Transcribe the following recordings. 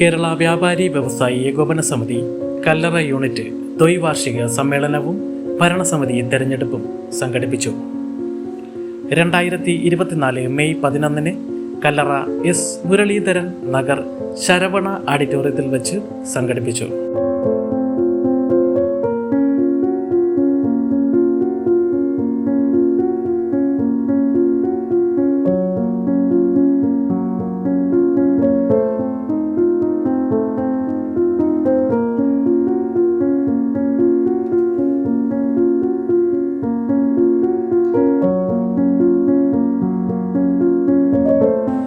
കേരള വ്യാപാരി വ്യവസായി ഏകോപന സമിതി കല്ലറ യൂണിറ്റ് ദ്വൈവാർഷിക സമ്മേളനവും ഭരണസമിതി തെരഞ്ഞെടുപ്പും സംഘടിപ്പിച്ചു. രണ്ടായിരത്തി ഇരുപത്തിനാല് മെയ് പതിനൊന്നിന് കല്ലറ എസ് മുരളീധരൻ നഗർ ശരവണ ഓഡിറ്റോറിയത്തിൽ വെച്ച് സംഘടിപ്പിച്ചു.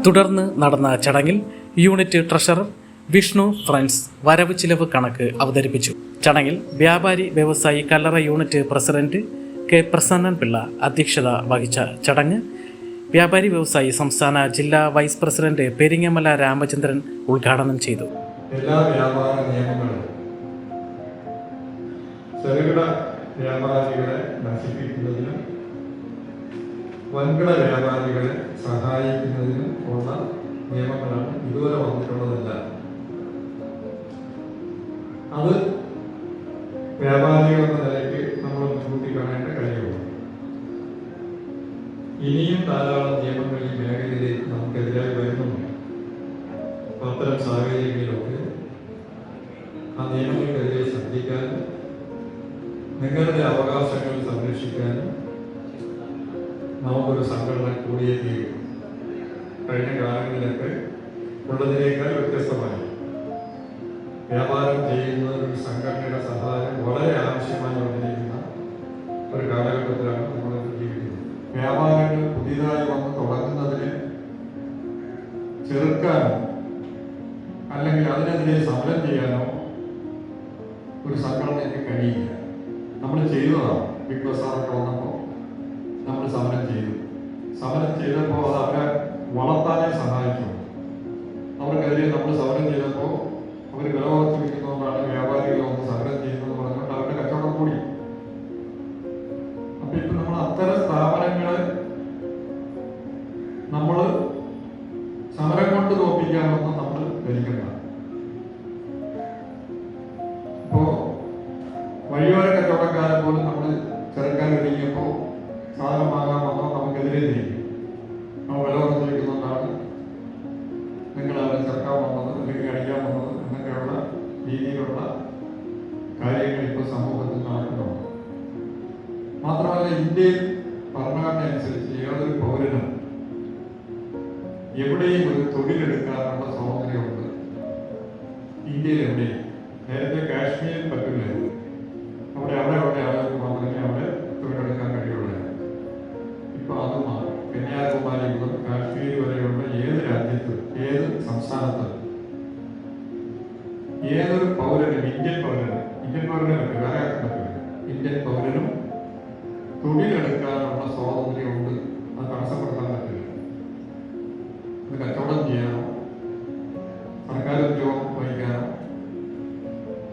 തുടർന്ന് നടന്ന ചടങ്ങിൽ യൂണിറ്റ് ട്രഷറർ വിഷ്ണു ഫ്രണ്ട്സ് വരവ് ചിലവ് കണക്ക് അവതരിപ്പിച്ചു. ചടങ്ങിൽ വ്യാപാരി വ്യവസായി Kallara unit president K Prasannan Pillai അധ്യക്ഷത വഹിച്ച ചടങ്ങ് വ്യാപാരി വ്യവസായി സംസ്ഥാന ജില്ലാ വൈസ് പ്രസിഡന്റ് പെരിങ്ങമല രാമചന്ദ്രൻ ഉദ്ഘാടനം ചെയ്തു. എല്ലാ വ്യാപാര നിയമങ്ങളും ചെറുകിട വ്യാപാരികളെ നശിപ്പിക്കുന്നതിനും വൻകിട വ്യാപാരികളെ സഹായിക്കുന്നതിനും ഉള്ള നിയമങ്ങളാണ് ഇതുവരെ വന്നിട്ടുള്ളതല്ല. അത് വ്യാപാരികൾ എന്ന നിലയ്ക്ക് നമ്മൾ മുൻകൂട്ടി കാണേണ്ട കാര്യമാണ്. ഇനിയും ധാരാളം നിയമങ്ങൾ ഈ മേഖലയിലേക്ക് നമുക്കെതിരായി വരുന്നുണ്ട്. അത്തരം സാഹചര്യങ്ങളിലൊക്കെ ആ നിയമങ്ങൾക്കെതിരെ ശ്രദ്ധിക്കാനും നിങ്ങളുടെ അവകാശങ്ങൾ സംരക്ഷിക്കാനും നമുക്കൊരു സംഘടന കൂടിയേ തീരും. കഴിഞ്ഞ കാലങ്ങളിലൊക്കെ ഉള്ളതിനേക്കാൾ വ്യത്യസ്തമായി വ്യാപാരം ചെയ്യുന്ന ഒരു സംഘടനയുടെ സഹായം വളരെ ആവശ്യമായി വന്നിരിക്കുന്ന ഒരു കാലഘട്ടത്തിലാണ് നമ്മൾ ജീവിക്കുന്നത്. വ്യാപാരങ്ങൾ പുതിയതായി വന്ന് തുടങ്ങുന്നതിന് ചെറുക്കാനോ അല്ലെങ്കിൽ അതിനെതിരെ സമരം ചെയ്യാനോ ഒരു സംഘടനയ്ക്ക് കഴിയില്ല. നമ്മൾ ചെയ്തതാണ് ബിഗ് ബസാറൊക്കെ വന്നപ്പോൾ നമ്മൾ സമരം ചെയ്തു. സമരം ചെയ്തപ്പോൾ അത് അവരെ വളർത്താനേ സഹായിച്ചു. അവർക്കെതിരെ നമ്മൾ സമരം ചെയ്തപ്പോൾ അവർ വില വർദ്ധിപ്പിക്കുന്നതുകൊണ്ടാണ് വ്യാപാരികൾ വന്ന് സമരം ചെയ്യുന്നത് പറഞ്ഞുകൊണ്ട് അവരുടെ കച്ചവടം കൂടി. അപ്പൊ ഇപ്പൊ നമ്മൾ അത്തരം സ്ഥാപനങ്ങളെ നമ്മൾ സമരം കൊണ്ട് തോൽപ്പിക്കാനൊന്നും നമ്മൾ ധരിക്കണ്ട. ഇപ്പോ വഴിയോര കച്ചവടക്കാരെ പോലും നമ്മൾ ചെറുക്കാൻ ഒരുങ്ങിയപ്പോൾ സാധനം മാത്രം നമുക്കെതിരെ ചെയ്യും നമ്മൾ വില നിങ്ങൾ അവിടെ ചെറുക്കാൻ വന്നത് അല്ലെങ്കിൽ അടിക്കാൻ വന്നത് എന്നൊക്കെയുള്ള രീതിയിലുള്ള കാര്യങ്ങൾ ഇപ്പോൾ സമൂഹത്തിൽ നടക്കുന്നുണ്ട്. മാത്രമല്ല ഇന്ത്യയിൽ ഭരണഘടന അനുസരിച്ച് ഏതൊരു പൗരനും എവിടെയും ഒരു തൊഴിലെടുക്കാനുള്ള സ്വാതന്ത്ര്യമുണ്ട്. ഇന്ത്യയിൽ എവിടെയും. നേരത്തെ കാശ്മീരിൽ പറ്റില്ല അവിടെ അവിടെ സംസ്ഥാനത്ത് ഏതൊരു പൗരനും ഇന്ത്യൻ പൗരനും ഇന്ത്യൻ പൗരനെ വേറെ ഇന്ത്യൻ പൗരനും തൊഴിലെടുക്കാനുള്ള സ്വാതന്ത്ര്യമുണ്ട്. അത് തടസ്സപ്പെടുത്താൻ പറ്റില്ല. അത് കച്ചവടം ചെയ്യാനോ സർക്കാർ ഉദ്യോഗം വഹിക്കാനോ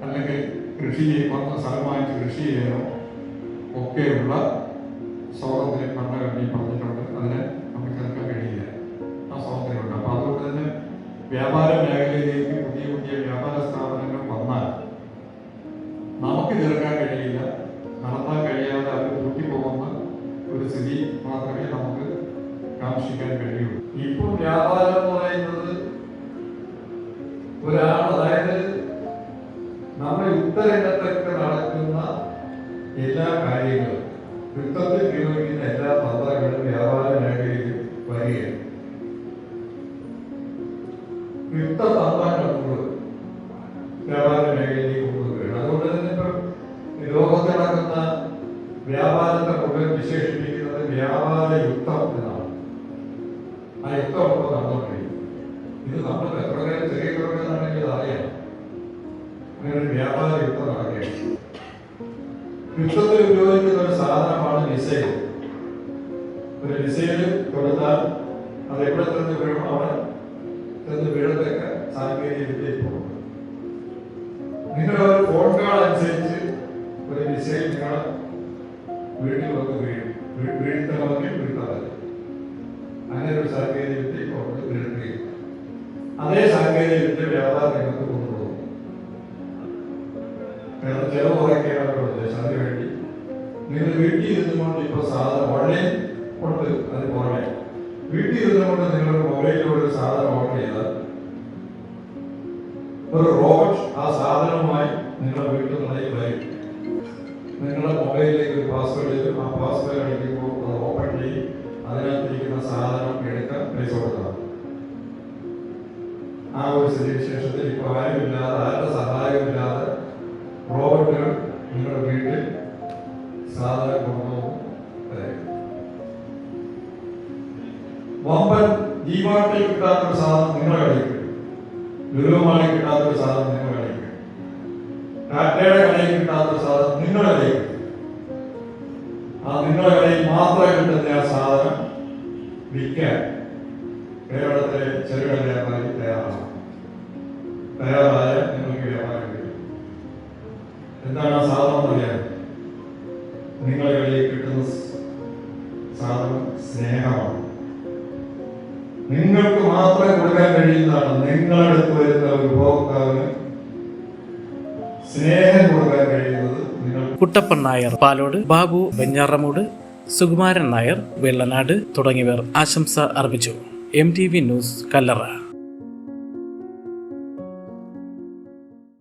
അല്ലെങ്കിൽ കൃഷി ചെയ്യുന്ന സ്ഥലം വാങ്ങിച്ച് കൃഷി ചെയ്യാനോ ഒക്കെയുള്ള സ്വാതന്ത്ര്യം ഭരണഘടനയിൽ പറഞ്ഞിട്ടുണ്ട്. അതിനെ വ്യാപാര മേഖലയിലേക്ക് പുതിയ പുതിയ വ്യാപാര സ്ഥാപനങ്ങൾ വന്നാൽ നമുക്ക് ചേർക്കാൻ കഴിയില്ല നടത്താൻ കഴിയാതെ അവർ കൂട്ടിപ്പോകുന്ന ഒരു സ്ഥിതി മാത്രമേ നമുക്ക് കാക്ഷിക്കാൻ കഴിയുള്ളൂ. ഇപ്പോൾ വ്യാപാരം എന്ന് പറയുന്നത് ഒരാൾ അതായത് നമ്മുടെ ഉത്തരരംഗത്തൊക്കെ നടക്കുന്ന എല്ലാ കാര്യങ്ങളും യുദ്ധത്തിൽ ഉപയോഗിക്കുന്ന എല്ലാ തന്ത്രങ്ങളും വ്യാപാര യുദ്ധ തന്ത്രങ്ങൾ കൂടുതൽ വ്യാപാര മേഖലയിലേക്ക് കൊണ്ടുവരികയാണ്. അതുകൊണ്ട് തന്നെ ഇപ്പം ലോകത്ത് നടക്കുന്ന വ്യാപാരത്തെ മുഴുവൻ വിശേഷിപ്പിക്കുന്നത് വ്യാപാര യുദ്ധം എന്നാണ്. ആ യുദ്ധം ഇപ്പോൾ നടന്നുകൊണ്ടിരിക്കും ഇത് നമ്മൾ പെട്രോളിയം ചെറിയ പെട്രോളിയാണെങ്കിൽ അറിയാം. അങ്ങനെ ഒരു വ്യാപാര യുദ്ധം നടക്കുകയാണ്. യുദ്ധത്തിൽ ഉപയോഗിക്കുന്ന ഒരു സാധനമാണ് മിസൈൽ. ഒരു മിസൈൽ കൊടുത്താൽ അത് എവിടെ തന്നെ വീഴും? അവിടെ ചെന്ന് വീഴത്തൊക്കെ സാങ്കേതിക വിദ്യ ഇപ്പോൾ ഉണ്ട്. നിങ്ങളുടെ ഒരു ഫോൺ കാൾ അനുസരിച്ച് ഒരു വിഷയം നിങ്ങൾ വീട്ടിൽ വന്ന് വീഴും വീ- വീഴ്ത്തണമെങ്കിൽ വീഴ്ത്താതെ. അങ്ങനെ ഒരു സാങ്കേതിക വിദ്യ ഇപ്പോൾ വീഴുകയും അതേ സാങ്കേതിക വിദ്യ വ്യാപാര രംഗത്ത് കൊണ്ടുപോകും. കാരണം ചെലവ് കുറയ്ക്കാനുള്ള ഉദ്ദേശം. അതിനുവേണ്ടി നിങ്ങൾ വീട്ടിൽ ഇരുന്നുകൊണ്ട് ഇപ്പോൾ സാധനം ഓൺലൈൻ കൊണ്ട് അത് പുറമെ വീട്ടിൽ ഇരുന്നുകൊണ്ട് നിങ്ങളുടെ മൊബൈലിലൂടെ സാധനം ഓർഡർ ചെയ്താൽ ഒരു റോബോട്ട് ആ സാധനവുമായി നിങ്ങളുടെ വീട്ടിൽ നിന്നേ വരും. നിങ്ങളുടെ മൊബൈലിലേക്ക് ഒരു പാസ്വേഡ് ചെയ്യും ആ പാസ്വേഡ് അടിക്കുമ്പോൾ അത് ഓപ്പൺ ചെയ്യും. അതിനകത്തിരിക്കുന്ന സാധനം എടുക്കാൻ പൈസ കൊടുക്കണം ആ ഒരു സ്ഥിതിവിശേഷത്തിൽ ഇപ്പോൾ ആരുമില്ലാതെ ആരുടെ സഹായമില്ലാതെ റോബോട്ടുകൾ നിങ്ങളുടെ വീട്ടിൽ സാധനം കൊണ്ടുപോകും വമ്പൻ ജീവാട്ടിൽ കിട്ടാത്തൊരു സാധനം നിങ്ങളുടെ കടയിൽ ദുരൂഹമായി കിട്ടാത്ത ഒരു സാധനം നിങ്ങളുടെ കടയിൽ ടാറ്റയുടെ കടയിൽ കിട്ടാത്തൊരു സാധനം നിങ്ങളുടെ കടയിൽ ആ നിങ്ങളുടെ കടയിൽ മാത്രമേ കിട്ടുന്ന ആ സാധനം വിൽക്കാൻ കേരളത്തിലെ ചെറുകിട വ്യാപാരി തയ്യാറാണ്. തയ്യാറായ നിങ്ങൾക്ക് വ്യാപാരം കഴിയും എന്താണ് ആ സാധനം എന്ന് നിങ്ങളെ കടയിൽ കിട്ടുന്ന സാധനം സ്നേഹമാണ്. നിങ്ങൾക്ക് മാത്രമേ കൊടുക്കാൻ കഴിയുന്നതാണ്. നിങ്ങളടുത്ത് വരുന്ന ഉപഭോക്താവിന് സ്നേഹം കൊടുക്കാൻ കഴിയുന്നത് കുട്ടപ്പൻ നായർ പാലോട് ബാബു വെഞ്ഞാറമൂട് സുകുമാരൻ നായർ വെള്ളനാട് തുടങ്ങിയവർ ആശംസ അർപ്പിച്ചു. M T V news Kallara.